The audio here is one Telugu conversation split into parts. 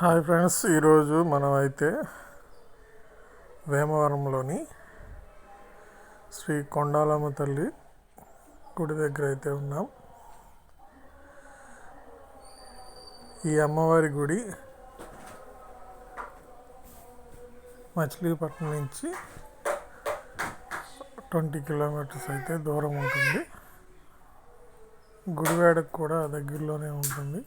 హాయ్ ఫ్రెండ్స్ ఈరోజు మనం అయితే వేమవరంలోని శ్రీ కొండాలమ్మ తల్లి గుడి దగ్గర అయితే ఉన్నాం. ఈ అమ్మవారి గుడి మచిలీపట్నం నుంచి ట్వంటీ కిలోమీటర్స్ అయితే దూరం ఉంటుంది. గుడివాడకు కూడా దగ్గరలోనే ఉంటుంది.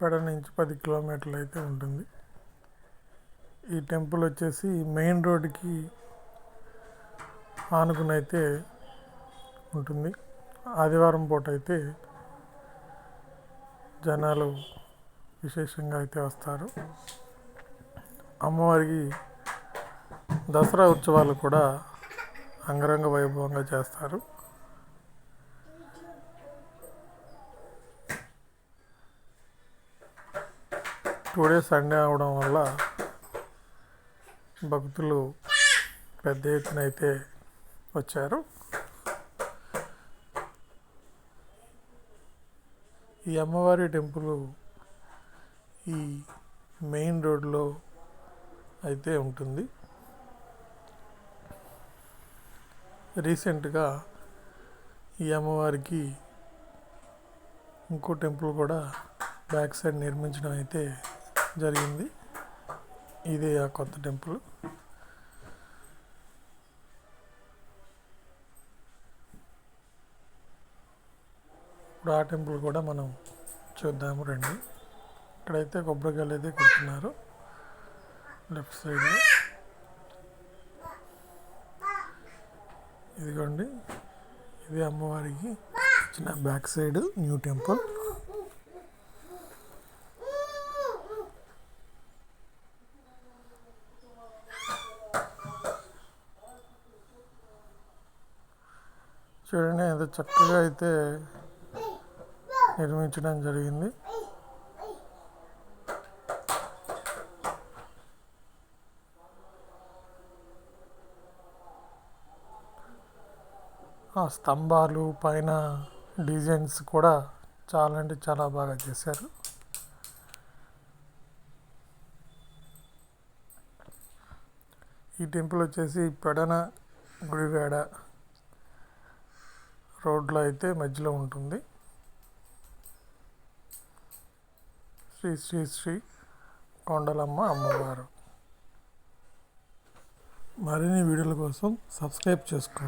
పెడ నుంచి పది కిలోమీటర్లు అయితే ఉంటుంది. ఈ టెంపుల్ వచ్చేసి మెయిన్ రోడ్డుకి ఆనుకుని అయితే ఉంటుంది. ఆదివారం పూట అయితే జనాలు విశేషంగా అయితే వస్తారు. అమ్మవారికి దసరా ఉత్సవాలు కూడా అంగరంగ వైభవంగా చేస్తారు. టుడే సండే అవడం వల్ల భక్తులు పెద్ద ఎత్తున అయితే వచ్చారు. ఈ అమ్మవారి టెంపుల్ ఈ మెయిన్ రోడ్లో అయితే ఉంటుంది. రీసెంట్గా ఈ అమ్మవారికి ఇంకో టెంపుల్ కూడా బ్యాక్ సైడ్ నిర్మించడం అయితే జరిగింది. ఇది ఆ కొత్త టెంపుల్. ఇప్పుడు ఆ టెంపుల్ కూడా మనం చూద్దాము రండి. ఇక్కడైతే కొబ్బరికాయలు అయితే కొడుతున్నారు. లెఫ్ట్ సైడ్లో. ఇదిగోండి. ఇది అమ్మవారికి ఇచ్చిన బ్యాక్ సైడ్ న్యూ టెంపుల్. చూడండి ఎంత చక్కగా అయితే నిర్మించడం జరిగింది. ఆ స్తంభాలు పైన డిజైన్స్ కూడా చాలా అంటే చాలా బాగా చేశారు. ఈ టెంపుల్ వచ్చేసి పెడన గుడివాడ. రోడ్లో అయితే మధ్యలో ఉంటుంది. శ్రీ శ్రీ శ్రీ కొండలమ్మ అమ్మవారు. మరిన్ని వీడియోల కోసం సబ్స్క్రైబ్ చేసుకోండి.